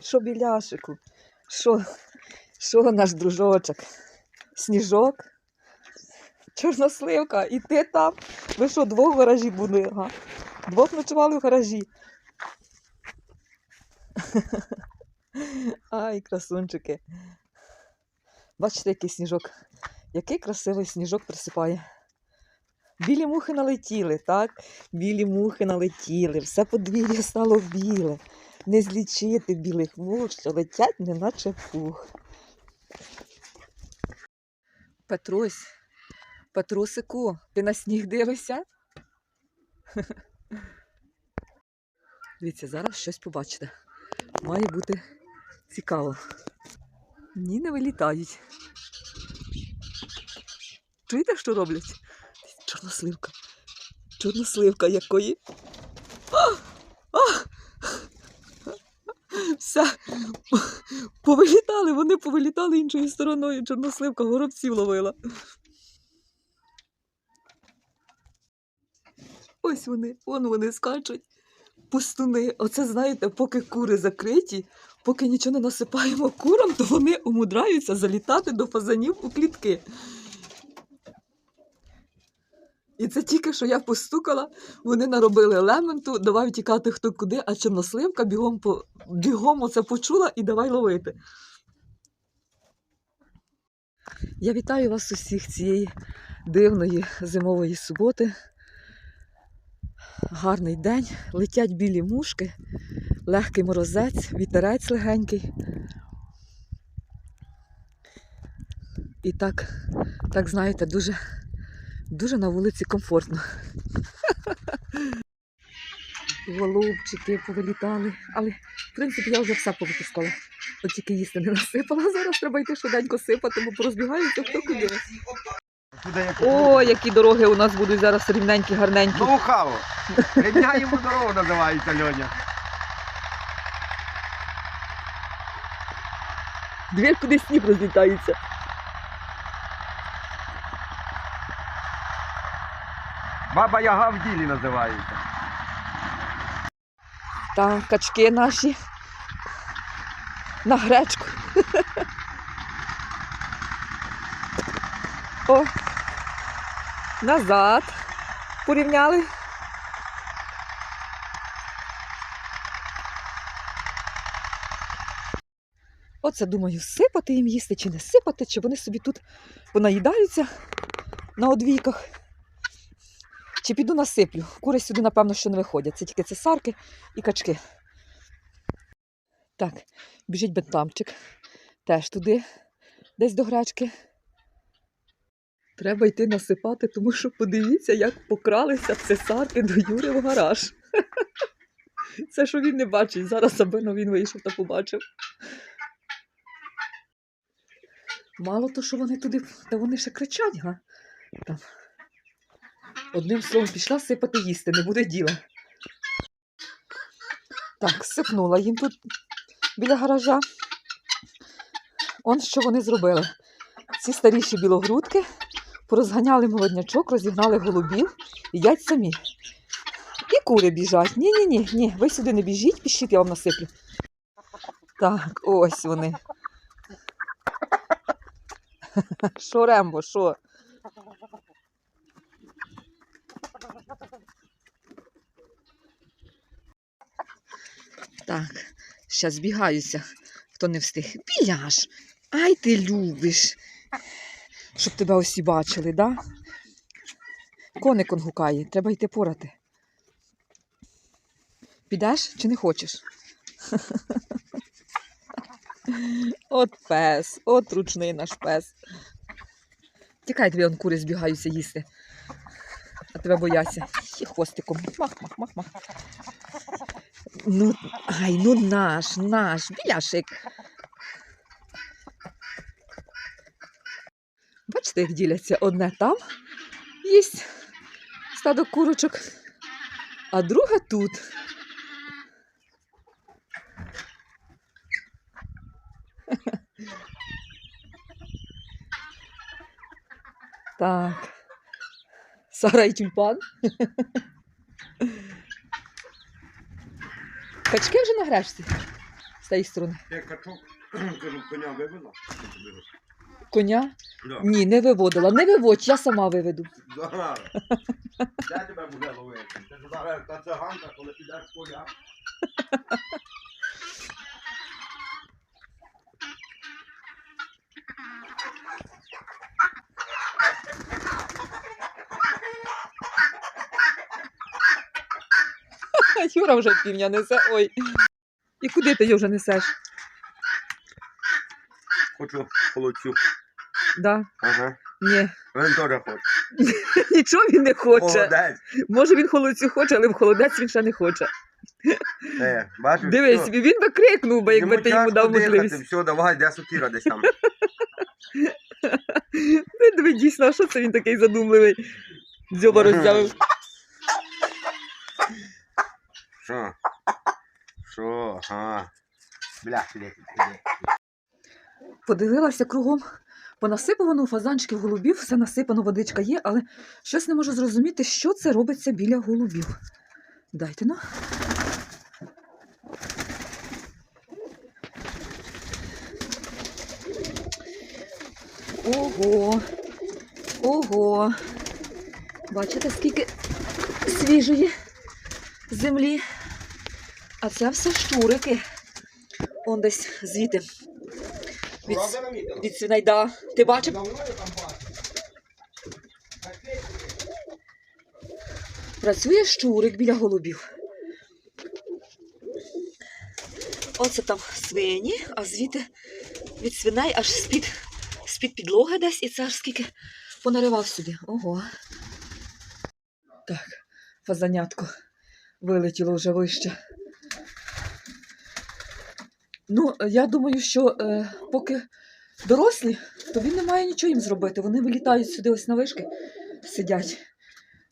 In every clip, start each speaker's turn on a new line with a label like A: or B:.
A: Що біляшику? Що? Що наш дружочок? Сніжок? Чорносливка, і ти там? Ви що, двох в гаражі були? Га? Двох ночували в гаражі. Ай, красунчики. Бачите, який сніжок. Який красивий сніжок присипає. Білі мухи налетіли, так? Білі мухи налетіли, все подвір'я стало біле. Не злічити білих мух, що летять, неначе пух. Петрусь, Петрусику, ти на сніг дивишся? Дивіться, зараз щось побачите. Має бути цікаво. Ні, не вилітають. Чуєте, що роблять? Чорносливка. Чорносливка якої. А! А! Все. Повилітали, вони повилітали іншою стороною. Чорносливка горобців ловила. Ось вони, вон вони скачуть. Пустуни. Оце, знаєте, поки кури закриті, поки нічого не насипаємо курам, то вони умудраються залітати до фазанів у клітки. І це тільки що я постукала, вони наробили елементу, давай тікати хто куди, а чорносливка бігом по бігом оце почула і давай ловити. Я вітаю вас усіх цієї дивної зимової суботи. Гарний день, летять білі мушки, легкий морозець, вітерець легенький. І так, так знаєте, дуже, дуже на вулиці комфортно. Голубчики повилітали. Але, в принципі, я вже все повипускала. От тільки їсти не насипала. Зараз треба йти швиденько сипати, бо порозбігаються хто куди. О, які дороги у нас будуть зараз рівненькі, гарненькі.
B: Ноу-хау. Рівняємо дорогу називається Льоня.
A: Двір куди сніг розлітається.
B: Баба Яга в ділі називається.
A: Та качки наші на гречку. О, назад порівняли. Оце думаю, сипати їм їсти чи не сипати, чи вони собі тут понаїдаються на одвійках. Чи піду насиплю. Кури сюди, напевно, що не виходять. Це тільки цесарки і качки. Так, біжить бентамчик. Теж туди, десь до гречки. Треба йти насипати, тому що подивіться, як покралися цесарки до Юри в гараж. Це що він не бачить. Зараз аби він вийшов та побачив. Мало то, що вони туди, та вони ще кричать, га? Там. Одним словом, пішла сипати їсти, не буде діла. Так, сипнула їм тут біля гаража. Он що вони зробили. Ці старіші білогрудки порозганяли молоднячок, розігнали голубів, їдять самі. І кури біжать. Ні-ні, ні, ні, ви сюди не біжіть, пішіть, я вам насиплю. Так, ось вони. Що Рембо, що? Так, ще збігаюся, хто не встиг. Біляш, ай ти любиш. Щоб тебе усі бачили, да? Коник он гукає, треба йти порати. Підеш чи не хочеш? От пес, от ручний наш пес. Тікай, дві он кури збігаються їсти. А тебе бояться. І хвостиком. Мах, мах, мах, мах. Ну, ай, ну наш, наш, біляшик. Бачите, як діляться одне там їсть стадо курочок, а друге тут. Так. Сара і тюльпан. Качки вже на грешці тієї сторони.
B: Я качок, кажу, коня вивела?
A: Коня?
B: Да.
A: Ні, не виводила. Не виводь, я сама виведу.
B: Да. Де тебе буде ловити? Ти ж зараз та циганка, коли підеш в поля.
A: Юра вже півня несе. Ой. І куди ти його вже несеш?
B: Хочу холодцю.
A: Да?
B: Ага.
A: Ні.
B: Він теж хоче.
A: Нічого він не хоче.
B: Холодець.
A: Може він холодцю хоче, але в холодець він ще не хоче.
B: Е, бачиш,
A: Дивись,
B: все.
A: він би крикнув би, якби ти йому дав можливість.
B: Все, давай, де сокіра десь там.
A: Ну, Диви, дійсно, а що це він такий задумливий? Дзьоба роздявив.
B: Що? Що? Ага. Бля, летить, летить.
A: Подивилася кругом. Понасипано фазанчиків голубів, все насипано, водичка є, але щось не можу зрозуміти, що це робиться біля голубів. Дайте ну. Ого. Ого. Бачите, скільки свіжої землі. А це все щурики. Он десь звідти. Від, від свинайда. Ти бачив? Працює щурик біля голубів. Оце там свині, а звідти від свиней аж з-під, з-під підлоги десь, і це аж скільки понаривав сюди. Ого. Так, фазанятко вилетіло вже вище. Ну, я думаю, що е, поки дорослі, то він не має нічого їм зробити. Вони вилітають сюди ось на вишки, сидять.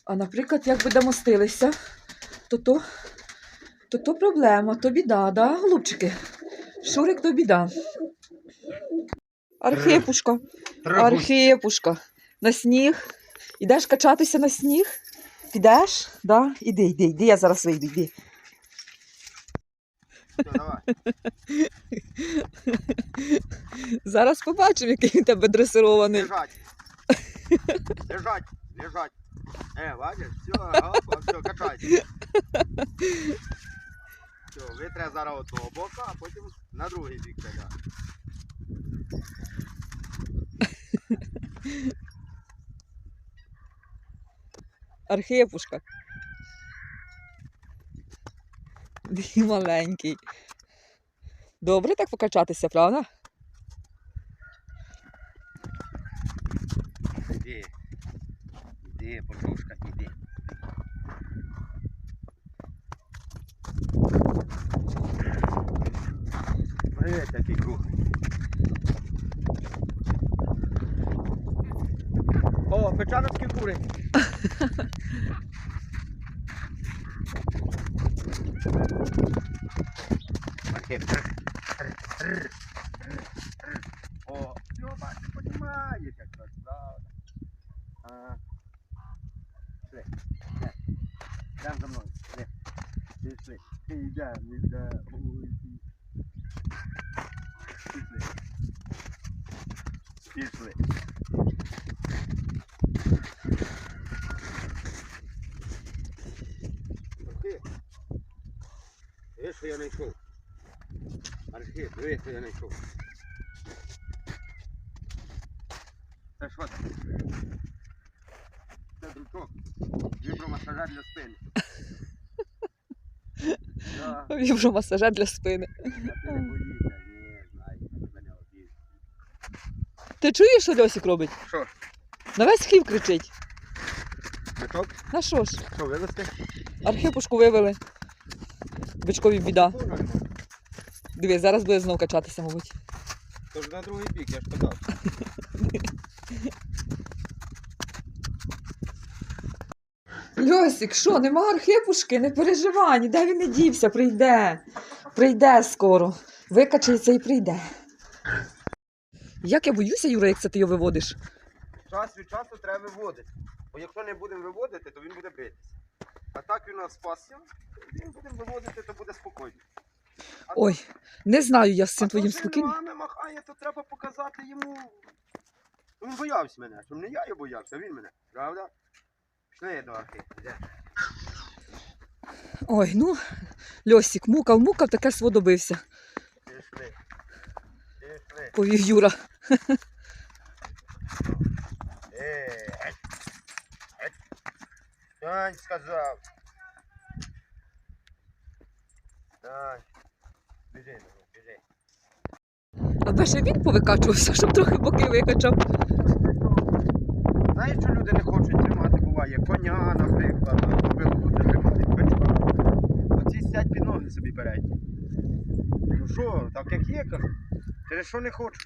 A: А наприклад, як би домостилися, то то, то, то проблема, то біда, да, голубчики? Шурик то біда. Архипушка, архипушка. На сніг. Ідеш качатися на сніг? Підеш? Да? Іди, іди, іди, я зараз вийду, іди. Зараз побачимо, який він тебе дресирований.
B: Лежать. Лежать, лежать. Е, бачиш? Все, опа, все, качайся. Все, витре зараз одного бока, а потім на другий бік тебе.
A: Архипушка. Такий маленький. Добре так покачатися, правда?
B: Іди. Іди, пошушка, іди. Привіт, який круг. О, печановські кури. Окей. О, все, бачиш, понімаєш, як це, правда. А. Пішли. Йдем. Йдем за мною. Пішли. Пішли. Йдем, йдем. Ой, пі- Пішли. Пішли. Архив. Диви, що я знайшов. Архив, диви, що я знайшов. Це що таке? Це дручок. Вібромасажер для спини. Да.
A: Вібромасажер для спини.
B: Ти
A: чуєш, що Льосик робить?
B: Що?
A: На весь хлів кричить. На що ж?
B: Що, вивезти?
A: Архипушку вивели. Бичкові біда. Диви, зараз буде знов качатися, мабуть.
B: Тож на другий бік, я ж казав.
A: Льосик, що, нема архипушки? Не переживай, ніде він не дівся, прийде. Прийде скоро. Викачається і прийде. Як я боюся, Юра, як це ти його виводиш?
B: Час від часу треба виводити. Бо якщо не будемо виводити, то він буде битися. А так він нас спасся, він буде виводити, то буде спокійно.
A: Ой, не знаю я з цим
B: А
A: твоїм
B: то він
A: спокійним.
B: ногами махає, то треба показати йому. Він боявся мене, щоб не я його боявся, а він мене, правда? Пішли до архи.
A: Ой, ну, Льосик, мукав, мукав, таке сво добився,
B: Пішли. Пішли.
A: повів Юра.
B: Е. Геть. Сказав. Тань. Біжи, біжи.
A: Аби ще він повикачувався, щоб трохи боки викачав.
B: Знаєш, що люди не хочуть тримати, коня, наприклад, буде тримати бичка. Оці сядь під ноги собі беруть. Ну що, так як є, кажу. Через що не хочу.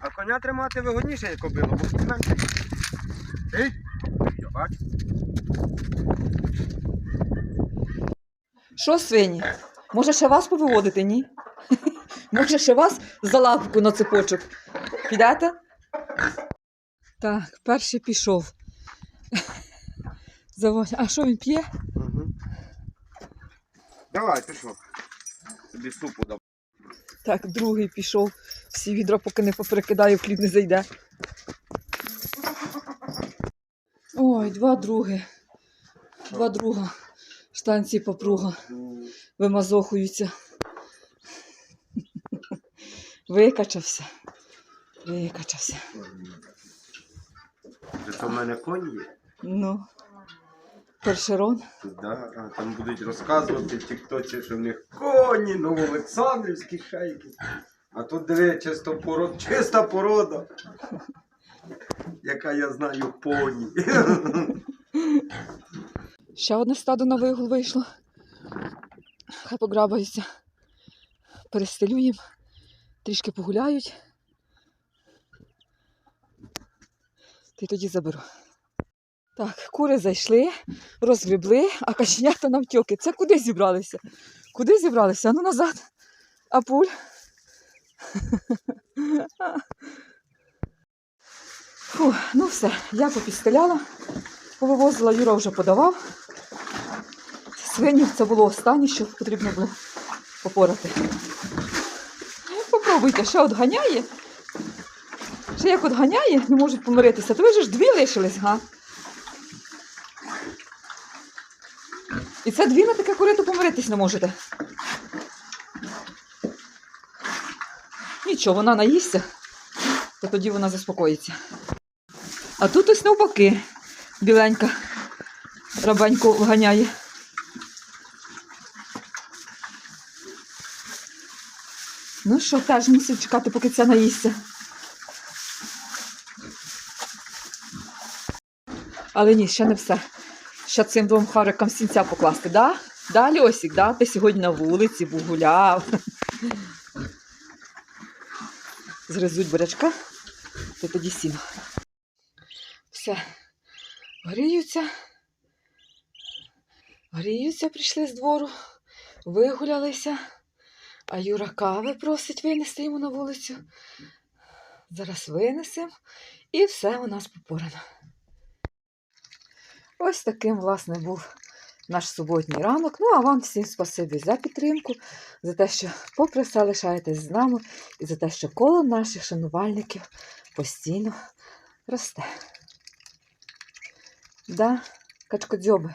B: А коня тримати вигодніше, як кобилу, бо хід менше. Ей, я.
A: Що, свині? Може ще вас повиводити, ні? Може ще вас за лапку на цепочок? Підете? Так, перший пішов. Заводь. А що він п'є?
B: Угу. Давай, пішов. Тобі супу дам.
A: Так, другий пішов. Всі відра поки не поприкидаю, в хліб не зайде. Ой, два други. Два друга. Штанці попруга. Вимазохуються. Викачався. Викачався.
B: Це в мене коні є.
A: Ну. Першерон.
B: Да, там будуть розказувати в тіктоці, що в них коні, новоолександрівські шейки. А тут диви, чисто пород, чиста порода. Яка я знаю поні.
A: Ще одне стадо на вигул вийшло. Хай пограбаються. Перестелю їм, трішки погуляють. Й тоді заберу. Так, кури зайшли, розгребли, а каченята навтьоки. Це куди зібралися? Куди зібралися? Ну назад. А пуль. Фу, ну все, я попістеляла, повивозила, Юра вже подавав. Свині це було останнє, що потрібно було попорати. Ну, Попробуйте, ще от ганяє. Ще як от ганяє, не можуть помиритися, то ви ж дві лишились, га? І це дві на таке корито помиритись не можете. Нічого, вона наїсться, то тоді вона заспокоїться. А тут ось навпаки, біленька рабенько вганяє. Ну що, теж мусить чекати, поки ця наїсться. Але ні, ще не все. Ще цим двом харикам сінця покласти, да? Да, Льосік, да? Ти сьогодні на вулиці був гуляв. Зризуть бурячка, то тоді сіно. Все. Гріються. Гріються, прийшли з двору, вигулялися. А Юра кави просить винести йому на вулицю. Зараз винесемо і все у нас попорано. Ось таким, власне, був наш суботній ранок. Ну, а вам всім спасибі за підтримку, за те, що попри все лишаєтесь з нами, і за те, що коло наших шанувальників постійно росте. Да, качкодзьоби.